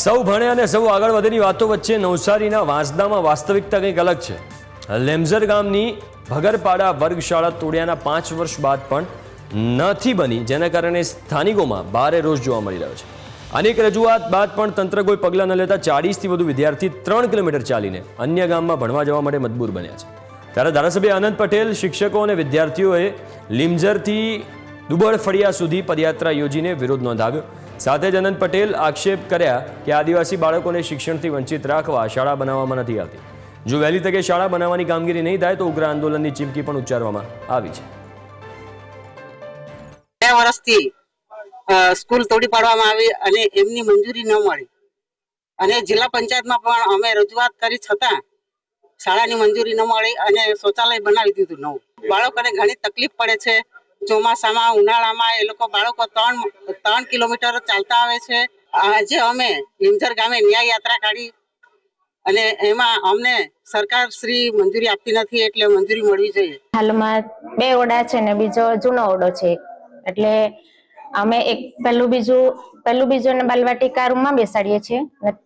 સૌ ભણે અને સૌ આગળ વધેની વાતો વચ્ચે નવસારીના વાંસદામાં વાસ્તવિકતા કંઈક અલગ છે. લેમઝર ગામની ભગરપાડા વર્ગશાળા તોડ્યાના પાંચ વર્ષ બાદ પણ નથી બની, જેના કારણે સ્થાનિકોમાં ભારે રોષ જોવા મળી રહ્યો છે. અનેક રજૂઆત બાદ પણ તંત્ર કોઈ પગલાં ન લેતા ચાળીસથી વધુ વિદ્યાર્થી ત્રણ કિલોમીટર ચાલીને અન્ય ગામમાં ભણવા જવા માટે મજબૂર બન્યા છે. ત્યારે ધારાસભ્ય આનંદ પટેલ, શિક્ષકો અને વિદ્યાર્થીઓએ લીમઝરથી દુબળ ફળિયા સુધી પદયાત્રા યોજીને વિરોધ નોંધાવ્યો. સાથે જ અનંત પટેલ આક્ષેપ કર્યા કે આદિવાસી બાળકોને શિક્ષણથી વંચિત રાખવા શાળા બનાવવામાં નથી આવતી. જો વહેલી તકે શાળા બનાવવાની કામગીરી નહીં થાય તો ઉગ્ર આંદોલનની ચીમકી પણ ઉચ્ચારવામાં આવી છે. બે વર્ષથી સ્કૂલ તોડી પાડવામાં આવી અને એમની મંજૂરી ન મળી. અને જિલ્લા પંચાયતમાં પણ અમે રજૂઆત કરી છતાં શાળાની મંજૂરી ન મળી અને શૌચાલય બનાવી દીધું નવું. બાળકોને ઘણી તકલીફ પડે છે. ચોમાસામાં, ઉનાળામાં એ લોકો બાળકો ત્રણ ત્રણ કિલોમીટર ચાલતા આવે છે. આજે અમે લીમઝર ગામે ન્યાય યાત્રા કાઢી અને એમાં અમને સરકાર શ્રી મંજૂરી આપતી નથી એટલે મંજૂરી મળવી જોઈએ. હાલમાં બે ઓડા છે ને બીજો જૂનો ઓડો છે. એટલે અમે એક પહેલું બીજું પહેલું બીજું ને બાલવાટિકા રૂમમાં બેસાડીએ છીએ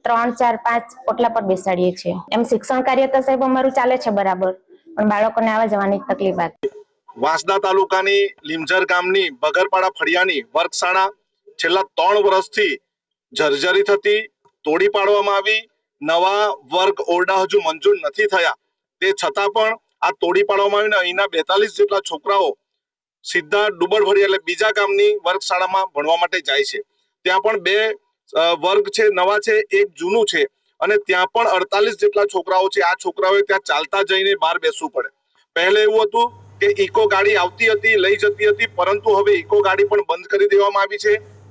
ત્રણ, ચાર, પાંચ ઓટલા પર બેસાડીએ છીએ. એમ શિક્ષણ કાર્ય તો સાહેબ અમારું ચાલે છે બરાબર, પણ બાળકોને આવવા જવાની તકલીફ આવે વાંસદા તાલુકાની લીમઝર ગામની બગરપાડા ફળિયાની વર્ગશાળા છેલ્લા ત્રણ વર્ષથી જર્જરી થતી, તોડી પાડવામાં આવી, નવા વર્ગ ઓરડા હજુ મંજૂર નથી થયા. તે છતાં પણ આ તોડી પાડવામાં આવીને અહીંના બેતાલીસ જેટલા છોકરાઓ સીધા ડુબળભરી એટલે બીજા ગામની વર્ગશાળામાં ભણવા માટે જાય છે. ત્યાં પણ બે વર્ગ છે, નવા છે, એક જૂનું છે અને ત્યાં પણ અડતાલીસ જેટલા છોકરાઓ છે. આ છોકરાઓએ ત્યાં ચાલતા જઈને બહાર બેસવું પડે. પહેલે એવું હતું કે ઇકો ગાડી આવતી હતી, લઈ જતી હતી, પરંતુ હવે ઇકો ગાડી પણ બંધ કરી દેવામાં આવી છે.